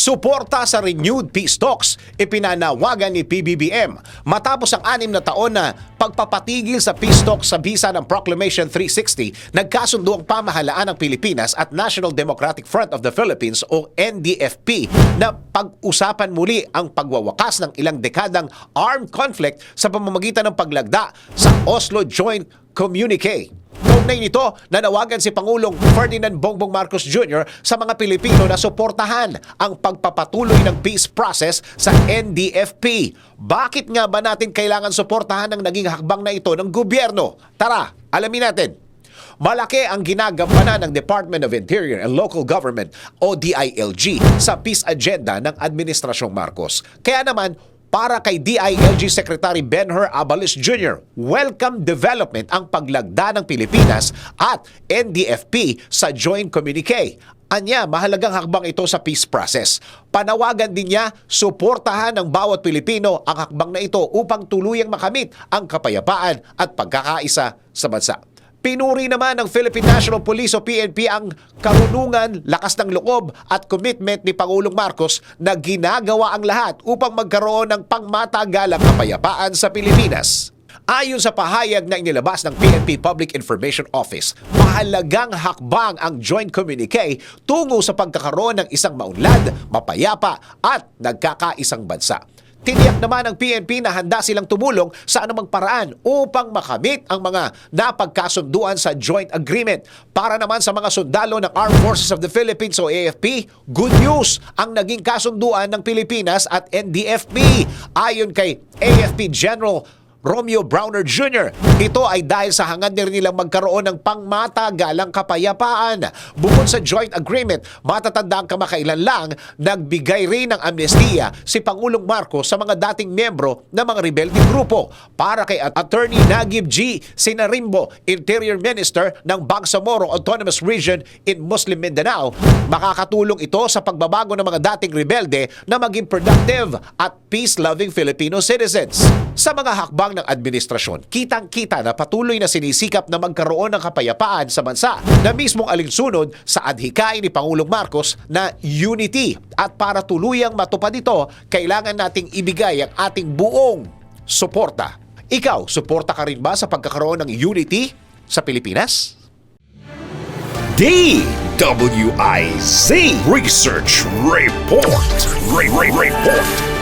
Suporta sa renewed peace talks, ipinanawagan ni PBBM matapos ang anim na taon na pagpapatigil sa peace talks sa bisa ng Proclamation 360, nagkasundo ang pamahalaan ng Pilipinas at National Democratic Front of the Philippines o NDFP na pag-usapan muli ang pagwawakas ng ilang dekadang armed conflict sa pamamagitan ng paglagda sa Oslo Joint Communique. Kaugnay nito, nanawagan si Pangulong Ferdinand Bongbong Marcos Jr. sa mga Pilipino na suportahan ang pagpapatuloy ng peace process sa NDFP. Bakit nga ba natin kailangan suportahan ang naging hakbang na ito ng gobyerno? Tara, alamin natin. Malaki ang ginagampanan ng Department of Interior and Local Government o DILG sa peace agenda ng Administrasyong Marcos. Kaya naman, para kay DILG Secretary Benher Abalis Jr., welcome development ang paglagda ng Pilipinas at NDFP sa joint communique. Anya, mahalagang hakbang ito sa peace process. Panawagan din niya, suportahan ng bawat Pilipino ang hakbang na ito upang tuluyang makamit ang kapayapaan at pagkakaisa sa bansa. Pinuri naman ng Philippine National Police o PNP ang karunungan, lakas ng loob at commitment ni Pangulong Marcos na ginagawa ang lahat upang magkaroon ng pangmatagalang kapayapaan sa Pilipinas. Ayon sa pahayag na inilabas ng PNP Public Information Office, mahalagang hakbang ang joint communique tungo sa pagkakaroon ng isang maunlad, mapayapa at nagkakaisang bansa. Tiniyak naman ng PNP na handa silang tumulong sa anumang paraan upang makamit ang mga napagkasunduan sa joint agreement. Para naman sa mga sundalo ng Armed Forces of the Philippines o AFP, good news ang naging kasunduan ng Pilipinas at NDFP. Ayon kay AFP General Romeo Browner Jr. Ito ay dahil sa hangad din nilang magkaroon ng pangmatagalang kapayapaan. Bukod sa joint agreement, matatanda ang kamakailan lang, nagbigay rin ng amnestiya si Pangulong Marcos sa mga dating membro ng mga rebelding grupo. Para kay Attorney Nagib G. Sinarimbo, Interior Minister ng Bangsamoro Autonomous Region in Muslim Mindanao, makakatulong ito sa pagbabago ng mga dating rebelde na maging productive at peace-loving Filipino citizens. Sa mga hakbang ng administrasyon, kitang-kita na patuloy na sinisikap na magkaroon ng kapayapaan sa bansa na mismong alinsunod sa adhikain ni Pangulong Marcos na unity. At para tuluyang matupad ito, kailangan nating ibigay ang ating buong suporta. Ikaw, suporta ka rin ba sa pagkakaroon ng unity sa Pilipinas? DWIZ Research Report. Re- Re- Report.